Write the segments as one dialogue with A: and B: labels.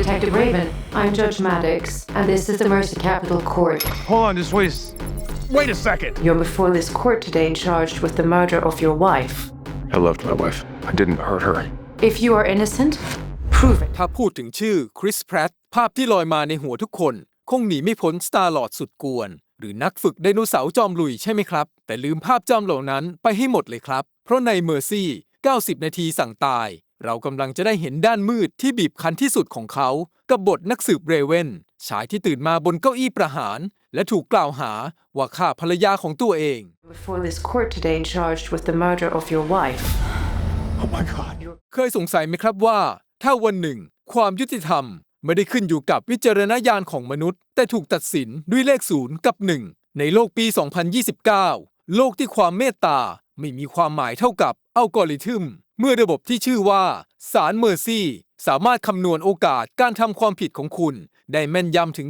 A: Detective Raven. I'm Judge Maddox, and this is the Mercy Capital Court.
B: Hold on, just wait. a s- Wait a second.
A: You're before this court today charged with the murder of your wife.
B: I loved my wife. I didn't hurt her.
A: If you are innocent, prove it.
C: ถ้าพูดถึงชื่อคริสแพรตภาพที่ลอยมาในหัวทุกคน คงหนีไม่พ้นสตาร์ลอดสุดกวน หรือนักฝึกไดโนเสาร์จอมลุยใช่ไหมครับ แต่ลืมภาพจำเหล่านั้นไปให้หมดเลยครับ เพราะในเมอร์ซี่ 90 นาทีสั่งตาย เรากำลังจะได้เห็นด้านมืดที่บีบคั้นที่สุดของเขา กับบทนักสืบเรเวนชายที่ตื่นมาบนเก้าอี้ประหาร และถูกกล่าวหาว่าฆ่าภรรยาของตัวเอง
A: Before this court today charged with the murder of your wife.
B: Oh my god.
C: เคยสงสัยไหมครับว่า ถ้าวันหนึ่ง ความยุติธรรม ไม่ได้ขึ้นอยู่กับวิจารณญาณของมนุษย์ แต่ถูกตัดสินด้วยเลขศูนย์กับหนึ่งในโลกปี 2029 โลกที่ความเมตตาไม่มีความหมายเท่ากับอัลกอริทึม เมื่อระบบที่ชื่อว่าสารเมอร์ซี่ สามารถคำนวณโอกาสการทำความผิดของคุณ ได้แม่นยำถึง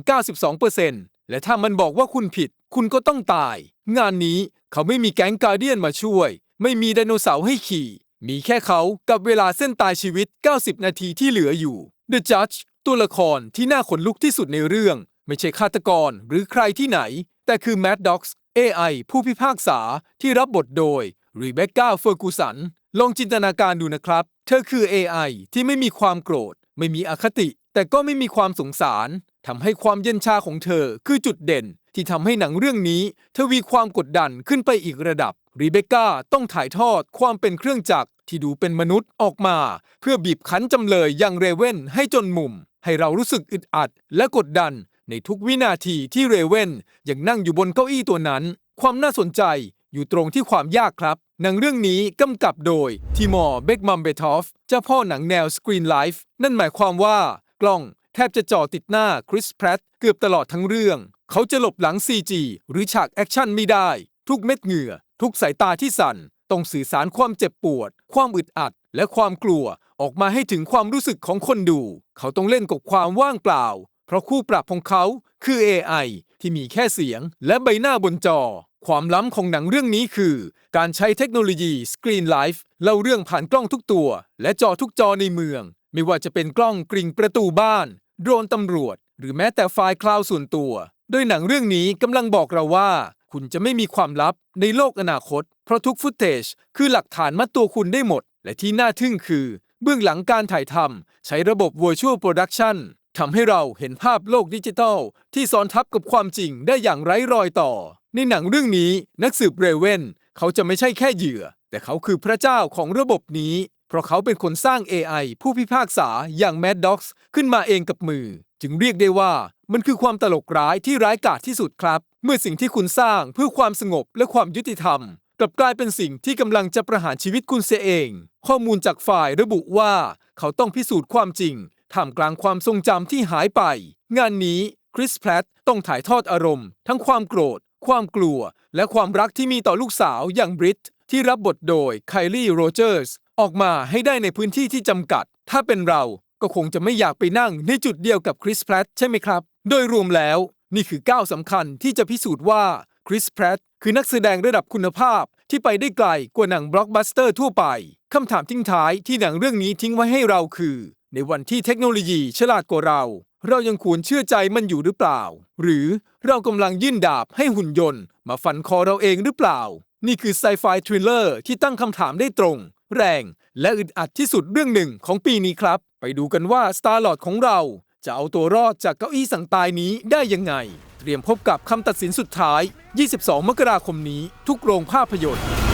C: 92%และถ้ามันบอกว่าคุณผิด คุณก็ต้องตาย งานนี้เขาไม่มีแก๊งการเดียนมาช่วย ไม่มีไดโนเสาร์ให้ขี่ มีแค่เขากับเวลาเส้นตายชีวิต 90 นาทีที่เหลืออยู่ The Judge ตัวละครที่น่าขนลุกที่สุดในเรื่อง ไม่ใช่ฆาตกรหรือใครที่ไหน แต่คือ Mad Dogs AI ผู้พิพากษาที่รับบทโดย Rebecca Ferguson ลองจินตนาการดูนะครับ เธอคือ AI ที่ไม่มีความโกรธ ไม่มีอคติ แต่ก็ไม่มีความสงสารทำให้ความเย็นชาของเธอคือจุดเด่น ที่ทำให้หนังเรื่องนี้ทวีความกดดันขึ้นไปอีกระดับรีเบคก้าต้องถ่ายทอดความเป็นเครื่องจักรที่ดูเป็นมนุษย์ออกมา เพื่อบีบคั้นจำเลยอย่างเรเว่นให้จนมุม ให้เรารู้สึกอึดอัดและกดดันในทุกวินาทีที่เรเว่นยังนั่งอยู่บนเก้าอี้ตัวนั้น ความน่าสนใจ อยู่ตรงที่ความยากครับ หนังเรื่องนี้กำกับโดยทิมอร์เบกมัมเบทอฟเจ้าพ่อหนังแนวสกรีนไลฟ์นั่นหมายความว่ากล้องแทบจะจ่อติดหน้าคริสแพรตเกือบตลอดทั้งเรื่อง เขาจะหลบหลัง CG หรือฉากแอคชั่นไม่ได้ ทุกเม็ดเหงื่อ ทุกสายตาที่สั่น ต้องสื่อสารความเจ็บปวด ความอึดอัด และความกลัว ออกมาให้ถึงความรู้สึกของคนดู เขาต้องเล่นกับความว่างเปล่า เพราะคู่ปรับของเขาคือ AI ที่มีแค่เสียงและใบหน้าบนจอ ความล้ำของหนังเรื่องนี้คือ การใช้เทคโนโลยี Screen Life เล่าเรื่องผ่านกล้องทุกตัว และจอทุกจอในเมือง ไม่ว่าจะเป็นกล้องกริ่งประตูบ้าน โดรนตำรวจ หรือแม้แต่ไฟล์คลาวด์ส่วนตัว โดยหนังเรื่องนี้กำลังบอกเราว่า คุณจะไม่มีความลับในโลกอนาคต เพราะทุกฟุตเทจคือหลักฐานมัดตัวคุณได้หมด และที่น่าทึ่งคือ เบื้องหลังการถ่ายทำใช้ระบบ Virtual Production ทำให้เราเห็นภาพโลกดิจิทัลที่ซ้อนทับกับความจริงได้อย่างไร้รอยต่อ ในหนังเรื่องนี้นักสืบเรเวนเขาจะไม่ใช่แค่เหยื่อ แต่เขาคือพระเจ้าของระบบนี้ เพราะเขาเป็นคนสร้าง AI ผู้พิพากษาอย่าง Mad Dogs ขึ้นมาเองกับมือ จึงเรียกได้ว่ามันคือความตลกร้ายที่ร้ายกาจที่สุดครับ เมื่อสิ่งที่คุณสร้างเพื่อความสงบและความยุติธรรม กลับกลายเป็นสิ่งที่กำลังจะประหารชีวิตคุณเสียเอง ข้อมูลจากฝ่ายระบุว่า เขาต้องพิสูจน์ความจริงท่ามกลางความทรงจำที่หายไป งานนี้คริสแพลตต้องถ่ายทอดอารมณ์ ทั้งความโกรธ ความกลัว และความรักที่มีต่อลูกสาวอย่างบริตที่รับบทโดยไคลี่โรเจอร์สออกมาให้ได้ในพื้นที่ที่จำกัด ถ้าเป็นเราก็คงจะไม่อยากไปนั่งในจุดเดียวกับคริสแพตใช่ไหมครับ โดยรวมแล้วนี่คือก้าวสำคัญที่จะพิสูจน์ว่าคริสแพรตคือนักแสดงระดับคุณภาพที่ไปได้ไกลกว่าหนังบล็อกบัสเตอร์ทั่วไป คำถามทิ้งท้ายที่หนังเรื่องนี้ทิ้งไว้ให้เราคือ ในวันที่เทคโนโลยีฉลาดกว่าเรา เรายังควรเชื่อใจมันอยู่หรือเปล่า หรือเรากำลังยื่นดาบให้หุ่นยนต์ มาฟันคอเราเองหรือเปล่า นี่คือไซไฟทริลเลอร์ที่ตั้งคำถามได้ตรง แรง และอึดอัดที่สุดเรื่องหนึ่งของปีนี้ครับ ไปดูกันว่า Star Lord ของเราจะเอาตัวรอดจากเก้าอี้สั่งตายนี้ได้ยังไง เตรียมพบกับคำตัดสินสุดท้าย 22 มกราคมนี้ ทุกโรงภาพยนตร์